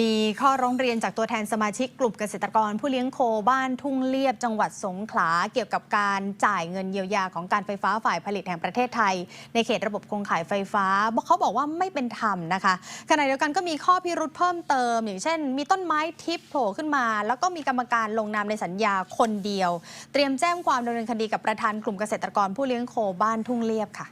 มีข้อร้องเรียนจากตัวแทนสมาชิกกลุ่มเกษตรกร ผู้เลี้ยงโคบ้านทุ่งเลียบจังหวัดสงขลาเกี่ยวกับการจ่ายเงินเยียวยาของการไฟฟ้าฝ่ายผลิตแห่งประเทศไทย ในเขตระบบโครงข่ายไฟฟ้าเขาบอกว่าไม่เป็นธรรมนะคะขณะเดียวกันก็มีข้อพิรุธเพิ่มเติม อย่างเช่น มีต้นไม้ทิพย์โผล่ขึ้นมา แล้วก็มีกรรมการลงนามในสัญญาคนเดียว เตรียมแจ้งความดำเนินคดีกับประธานกลุ่มเกษตรกรผู้เลี้ยงโคบ้านทุ่งเลียบค่ะ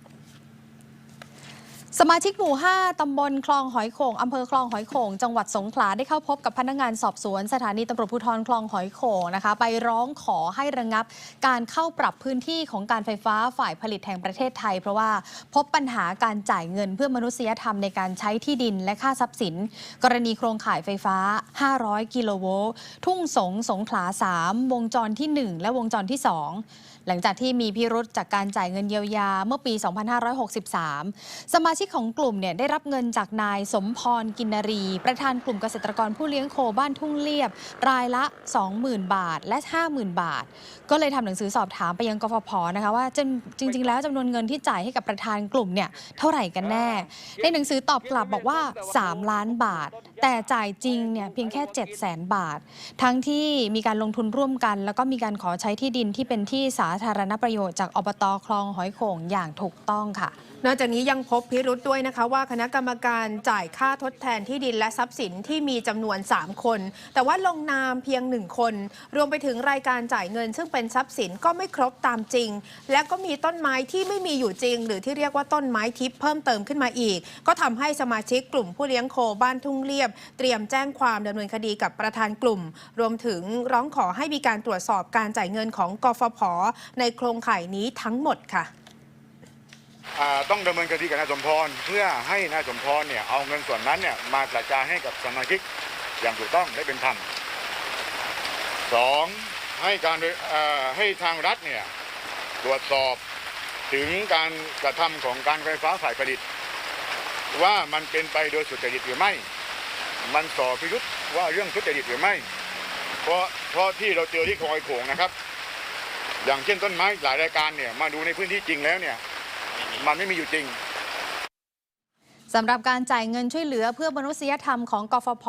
สมาชิกหมู่ 5 ตำบลคลองหอยโข่งอำเภอคลองหอยโข่ง จังหวัดสงขลาได้เข้าพบกับพนักงานสอบสวน สถานีตำรวจภูธรคลองหอยโข่งนะคะ ไปร้องขอให้ระงับ การเข้าปรับพื้นที่ของการไฟฟ้าฝ่ายผลิตแห่งประเทศไทย เพราะว่าพบปัญหาการจ่ายเงินเพื่อมนุษยธรรมในการใช้ที่ดินและค่าทรัพย์สิน กรณีโครงข่ายไฟฟ้า 500 กิโลโวลต์ ทุ่งสงสงขลา 3 วงจรที่ 1 และวงจรที่ 2 หลังจากที่มีพิรุษจากการจ่ายเงินเยียวยาเมื่อปี 2563 สมาชิกของกลุ่มเนี่ยได้รับเงินจากนายสมพรกินนรี ประธานกลุ่มเกษตรกรผู้เลี้ยงโคบ้านทุ่งเลียบ รายละ 20,000 บาทและ 50,000 บาท ก็เลยทำหนังสือสอบถามไปยังกฟผนะคะว่าจริง ๆ แล้วจำนวนเงินที่จ่ายให้กับประธานกลุ่มเนี่ยเท่าไหร่กันแน่ ในหนังสือตอบกลับบอกว่า 3 ล้านบาท แต่จ่ายจริงเนี่ยเพียงแค่ 7 0 0 0 0 0 บาท ทั้งที่มีการลงทุนร่วมกัน แล้วก็มีการขอใช้ที่ดินที่เป็นที่สาธารณประโยชน์จากอบตคลองหอยโข่งอย่างถูกต้องค่ะ นอกจากนี้ยังพบพิรุษด้วยนะคะว่าคณะกรรมการจ่ายค่าทดแทนที่ดินและทรัพย์สินที่มีจำนวน 3 คน แต่ว่าลงนามเพียง 1 คน รวมไปถึงรายการจ่ายเงิน ซึ่งเป็นทรัพย์สินก็ไม่ครบตามจริง และก็มีต้นไม้ที่ไม่มีอยู่จริง หรือที่เรียกว่าต้นไม้ทิพย์เพิ่มเติมขึ้นมาอีก ก็ทำให้สมาชิกกลุ่มผู้เลี้ยงโคบ้านทุ่งเรียบ เตรียมแจ้งความดำเนินคดีกับประธานกลุ่ม รวมถึงร้องขอให้มีการตรวจสอบการจ่ายเงินของกฟผในโครงข่ายนี้ทั้งหมดค่ะ ต้องดำเนินคดีกับนายสมพรเพื่อให้นายสมพรเนี่ยเอาเงินส่วนนั้นเนี่ยมากระจายให้กับสมาชิกอย่างถูกต้องและเป็นธรรมสองให้การให้ทางรัฐเนี่ยตรวจสอบถึงการกระทำของการไฟฟ้าฝ่ายผลิต ว่ามันเป็นไปโดยสุจริตหรือไม่ มันสอบพิรุษว่าเรื่องทุจริตหรือไม่ เพราะเพราะที่เราเจอที่คอยโขงนะครับ อย่างเช่นต้นไม้หลายรายการเนี่ยมาดูในพื้นที่จริงแล้วเนี่ย มันไม่มีอยู่จริงสำหรับการจ่ายเงินช่วยเหลือเพื่อมนุษยธรรมของกฟผ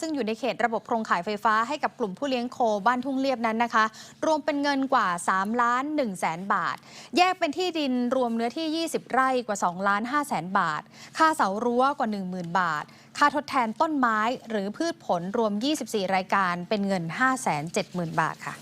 ซึ่งอยู่ในเขตระบบโครงข่ายไฟฟ้าให้กับกลุ่มผู้เลี้ยงโคบ้านทุ่งเรียบนั้นนะคะ รวมเป็นเงินกว่า3ล้าน1แสนบาท แยกเป็นที่ดินรวมเนื้อที่ 20 ไร่กว่า2ล้าน5แสนบาท ค่าเสารั้วกว่า 10,000 บาท ค่าทดแทนต้นไม้หรือพืชผลรวม 24 รายการเป็นเงิน 5 7 0 0 0 0 บาทค่ะ